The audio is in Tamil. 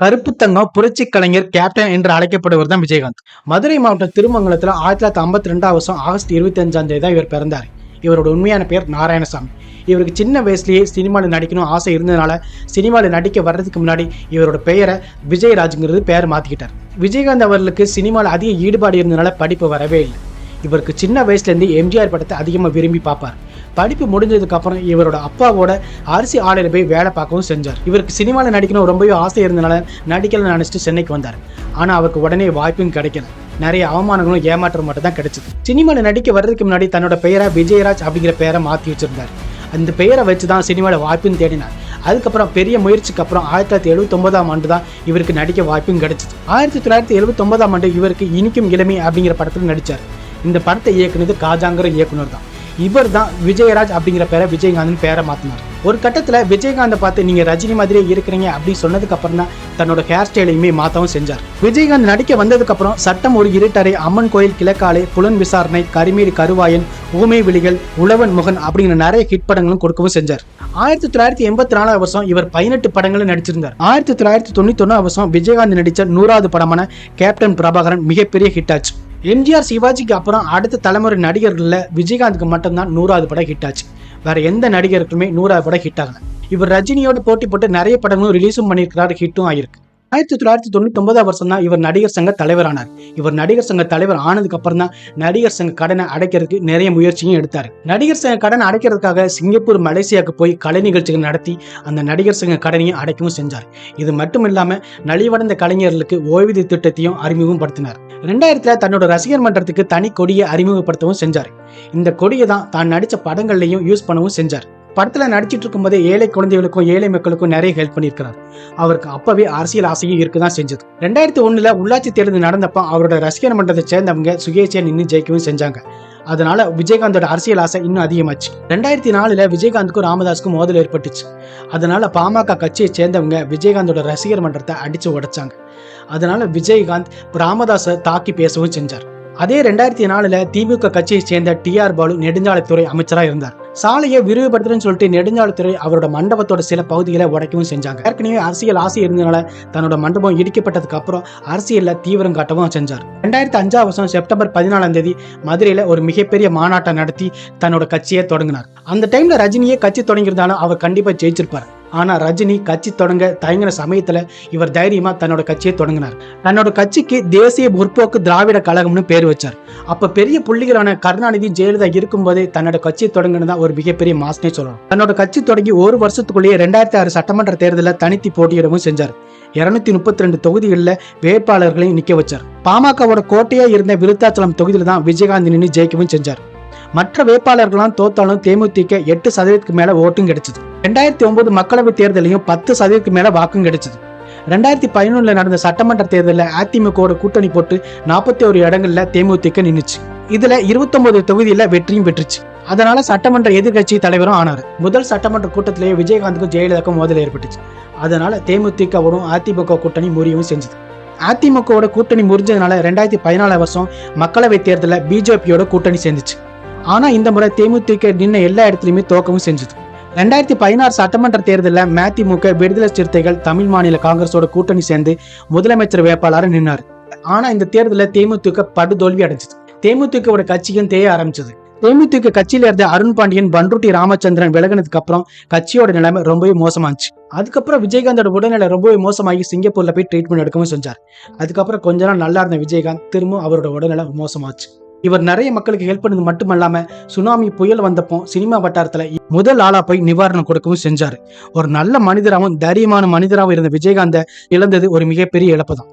கருப்பு தங்கம் புரட்சி கலைஞர் கேப்டன் என்று அழைக்கப்படுவர் தான் விஜயகாந்த். மதுரை மாவட்டம் திருமங்கலத்தில் ஆயிரத்தி தொள்ளாயிரத்தி ஐம்பத்தி ரெண்டாம் வருஷம் ஆகஸ்ட் இருபத்தி அஞ்சாம் தேதி தான் இவர் பிறந்தார். இவரோட உண்மையான பேர் நாராயணசாமி. இவருக்கு சின்ன வயசுலேயே சினிமாவில் நடிக்கணும் ஆசை இருந்ததுனால சினிமாவில் நடிக்க வர்றதுக்கு முன்னாடி இவரோட பெயரை விஜயராஜுங்கிறது பெயர் மாற்றிக்கிட்டார் விஜயகாந்த் அவர்களுக்கு சினிமாவில் அதிக ஈடுபாடு இருந்ததுனால படிப்பு வரவே இல்லை. இவருக்கு சின்ன வயசுலேருந்து எம்ஜிஆர் படத்தை அதிகமாக விரும்பி பார்ப்பார். படிப்பு முடிஞ்சதுக்கு அப்புறம் இவரோட அப்பாவோட அரிசி ஆலையில் போய் வேலை பார்க்கவும் செஞ்சார். இவருக்கு சினிமாவில் நடிக்கணும் ரொம்பவே ஆசை இருந்தனால நடிக்கலன்னு நினச்சிட்டு சென்னைக்கு வந்தார். ஆனால் அவருக்கு உடனே வாய்ப்பும் கிடைக்கல. நிறைய அவமானங்களும் ஏமாற்றம் மட்டும் தான் கிடைச்சது. சினிமாவில் நடிக்க வர்றதுக்கு முன்னாடி தன்னோட பெயரை விஜயராஜ் அப்படிங்கிற பெயரை மாற்றி வச்சிருந்தார். அந்த பெயரை வச்சு தான் சினிமாவில் வாய்ப்பும் தேடினார். அதுக்கப்புறம் பெரிய முயற்சிக்கு அப்புறம் ஆயிரத்தி தொள்ளாயிரத்தி எழுபத்தொன்பதாம் ஆண்டு தான் இவருக்கு நடிக்க வாய்ப்பும் கிடைச்சிது. ஆயிரத்தி தொள்ளாயிரத்தி எழுபத்தொன்பதாம் ஆண்டு இவருக்கு இனிக்கும் இளமை அப்படிங்கிற படத்தில் நடித்தார் இந்த படத்தை இயக்குனது காஜாங்கிற இயக்குனர் தான் இவர் தான் விஜயராஜ் அப்படிங்கிற பேரை விஜயகாந்த்னு பேரை மாற்றினார் ஒரு கட்டத்தில் விஜயகாந்தை பார்த்து நீங்கள் ரஜினி மாதிரியே இருக்கிறீங்க அப்படின்னு சொன்னதுக்கு அப்புறம் தான் தன்னோட ஹேர் ஸ்டைலையுமே மாற்றவும் செஞ்சார். விஜயகாந்த் நடிக்க வந்ததுக்கப்புறம் சட்டம் ஒரு இருட்டறை அம்மன் கோயில் கிழக்காலை புலன் விசாரணை கரிமீறி கருவாயன் ஊமை விழிகள் உழவன் முகன் அப்படிங்கிற நிறைய ஹிட் படங்களும் கொடுக்கவும் செஞ்சார். ஆயிரத்தி தொள்ளாயிரத்தி எண்பத்தி நாலாவது வருஷம் இவர் பதினெட்டு படங்களும் நடிச்சிருந்தார். ஆயிரத்தி தொள்ளாயிரத்தி தொண்ணூத்தி ஒன்னாவது வருஷம் விஜயகாந்த் நடித்த நூறாவது படமான கேப்டன் பிரபாகரன் மிகப்பெரிய ஹிட் ஆச்சு. எம்ஜிஆர் சிவாஜிக்கு அப்புறம் அடுத்த தலைமுறை நடிகர்களில் விஜயகாந்துக்கு மட்டும்தான் நூறாவது படம் ஹிட் ஆச்சு. வேற எந்த நடிகருக்குமே நூறாவது படம் ஹிட் ஆகல. இவர் ரஜினியோட போட்டி போட்டு நிறைய படங்களும் ரிலீஸும் பண்ணியிருக்கிறார் ஹிட்டும் ஆயிருக்கு. ஆயிரத்தி தொள்ளாயிரத்தி தொண்ணூத்தி ஒன்பதாம் வருஷம் தான் இவர் நடிகர் சங்க தலைவரானார். இவர் நடிகர் சங்க தலைவர் ஆனதுக்கு அப்புறம் தான் நடிகர் சங்க கடனை அடைக்கிறதுக்கு நிறைய முயற்சியும் எடுத்தார். நடிகர் சங்க கடனை அடைக்கிறதுக்காக சிங்கப்பூர் மலேசியாவுக்கு போய் கலை நிகழ்ச்சிகள் நடத்தி அந்த நடிகர் சங்க கடனையும் அடைக்கவும் செஞ்சார். இது மட்டும் இல்லாம நலிவடைந்த கலைஞர்களுக்கு ஓய்வூதிய திட்டத்தையும் அறிமுகப்படுத்தினார். ரெண்டாயிரத்துல தன்னோட ரசிகர் மன்றத்துக்கு தனி கொடியை அறிமுகப்படுத்தவும் செஞ்சார். இந்த கொடியை தான் தான் நடித்த படங்கள்லையும் யூஸ் பண்ணவும் செஞ்சார். படத்தில் நடிச்சிட்டு இருக்கும்போதே ஏழை குழந்தைகளுக்கும் ஏழை மக்களுக்கும் நிறைய ஹெல்ப் பண்ணியிருக்கிறார். அவருக்கு அப்பவே அரசியல் ஆசையும் இருக்க தான் செஞ்சது. ரெண்டாயிரத்தி ஒன்றில் உள்ளாட்சி தேர்தல் நடந்தப்ப அவரோட ரசிகர் மன்றத்தை சேர்ந்தவங்க சுயேட்சையா நின்று ஜெயிக்கவும் செஞ்சாங்க. அதனால விஜயகாந்தோட அரசியல் ஆசை இன்னும் அதிகமாச்சு. ரெண்டாயிரத்தி நாலுல விஜயகாந்துக்கும் ராமதாஸுக்கும் மோதல் ஏற்பட்டுச்சு. அதனால பாமக கட்சியை சேர்ந்தவங்க விஜயகாந்தோட ரசிகர் மன்றத்தை அடிச்சு உடைச்சாங்க. அதனால விஜயகாந்த் ராமதாஸை தாக்கி பேசவும் செஞ்சார். அதே ரெண்டாயிரத்தி நாலுல திமுக கட்சியை சேர்ந்த டி ஆர் பாலு நெடுஞ்சாலைத்துறை அமைச்சராக இருந்தார். சாலையை விரிவுபடுத்துறேன்னு சொல்லிட்டு நெடுஞ்சாலைத்துறை அவரோட மண்டபத்தோட சில பகுதிகளை உடைக்கவும் செஞ்சாங்க. ஏற்கனவே அரசியல் ஆசை இருந்தனால தன்னோட மண்டபம் இடிக்கப்பட்டதுக்கு அப்புறம் அரசியல்ல தீவிரம் காட்டவும் செஞ்சார். ரெண்டாயிரத்தி அஞ்சாம் வருஷம் செப்டம்பர் பதினாலாம் தேதி மதுரையில ஒரு மிகப்பெரிய மாநாட்டம் நடத்தி தன்னோட கட்சியை தொடங்கினார். அந்த டைம்ல ரஜினியே கட்சி தொடங்கியிருந்தாலும் அவர் கண்டிப்பா ஜெயிச்சிருப்பார். ஆனா ரஜினி கட்சி தொடங்க தயங்கின சமயத்தில் இவர் தைரியமாக தன்னோட கட்சியை தொடங்கினார். தன்னோட கட்சிக்கு தேசிய முற்போக்கு திராவிட கழகம்னு பேர் வச்சார். அப்போ பெரிய புள்ளிகளான கருணாநிதி ஜெயலலிதா இருக்கும்போதே தன்னோட கட்சியை தொடங்கினதா ஒரு மிகப்பெரிய மாஸ்னே சொல்லலாம். தன்னோட கட்சி தொடங்கி ஒரு வருஷத்துக்குள்ளேயே ரெண்டாயிரத்தி ஆறு சட்டமன்ற தேர்தலில் தனித்து போட்டியிடவும் செஞ்சார். இருநூத்தி முப்பத்தி ரெண்டு தொகுதிகளில் வேட்பாளர்களையும் நிக்க வச்சார். பாமகவோட கோட்டையா இருந்த விருத்தாச்சலம் தொகுதியில் தான் விஜயகாந்த் நின்று ஜெயிக்கவும் செஞ்சார். மற்ற வேட்பாளர்களாம் தோத்தாலும் தேமுதிக எட்டு சதவீதத்துக்கு மேலே ஓட்டும் கிடைச்சது. ரெண்டாயிரத்தி ஒன்பது மக்களவை தேர்தலையும் பத்து சதவீதத்துக்கு மேல வாக்கும் கிடைச்சது ரெண்டாயிரத்தி பதினொன்றில் நடந்த சட்டமன்ற தேர்தலில் அதிமுகவோட கூட்டணி போட்டு நாற்பத்தி ஒரு இடங்கள்ல தேமுதிக நின்றுச்சு இதுல இருபத்தொன்பது தொகுதியில வெற்றியும் பெற்றுச்சு. அதனால சட்டமன்ற எதிர்க்கட்சி தலைவரும் ஆனார். முதல் சட்டமன்ற கூட்டத்திலேயே விஜயகாந்துக்கும் ஜெயலலிதாக்கும் மோதல் ஏற்பட்டுச்சு. அதனால தேமுதிகவும் அதிமுக கூட்டணி முறியவும் செஞ்சது. அதிமுகவோட கூட்டணி முறிஞ்சதுனால ரெண்டாயிரத்தி பதினாலாம் வருஷம் மக்களவை தேர்தலில் பிஜேபியோட கூட்டணி சேர்ந்துச்சு. ஆனா இந்த முறை தேமுதிக நின்ன எல்லா இடத்துலையுமே தோக்கவும் செஞ்சது. ரெண்டாயிரத்தி பதினாறு சட்டமன்ற தேர்தலில் மதிமுக விடுதலை சிறுத்தைகள் தமிழ் மாநில காங்கிரஸோட கூட்டணி சேர்ந்து முதலமைச்சர் வேட்பாளராக நின்னார். ஆனா இந்த தேர்தலில் தேமுதிக படுதோல்வி அடைஞ்சது. தேமுதிகவோட கட்சியும் தேய ஆரம்பிச்சது. தேமுதிக கட்சியில இருந்த அருண் பாண்டியன் பன்ருட்டி ராமச்சந்திரன் விலகினதுக்கு அப்புறம் கட்சியோட நிலைமை ரொம்பவே மோசமாச்சு. அதுக்கப்புறம் விஜயகாந்தோட உடல்நிலை ரொம்பவே மோசமாகி சிங்கப்பூர்ல போய் ட்ரீட்மெண்ட் எடுக்கவும் செஞ்சார். அதுக்கப்புறம் கொஞ்ச நாள் நல்லா இருந்த விஜயகாந்த் திரும்பவும் அவரோட உடல்நிலை மோசமாச்சு. இவர் நிறைய மக்களுக்கு ஹெல்ப் பண்ணது மட்டுமல்லாம சுனாமி புயல் வந்தப்போ சினிமா வட்டாரத்துல முதல் ஆளா போய் நிவாரணம் கொடுக்கவும் செஞ்சாரு. ஒரு நல்ல மனிதராகவும் தைரியமான மனிதராகவும் இருந்த விஜயகாந்த இழந்தது ஒரு மிகப்பெரிய இழப்பு தான்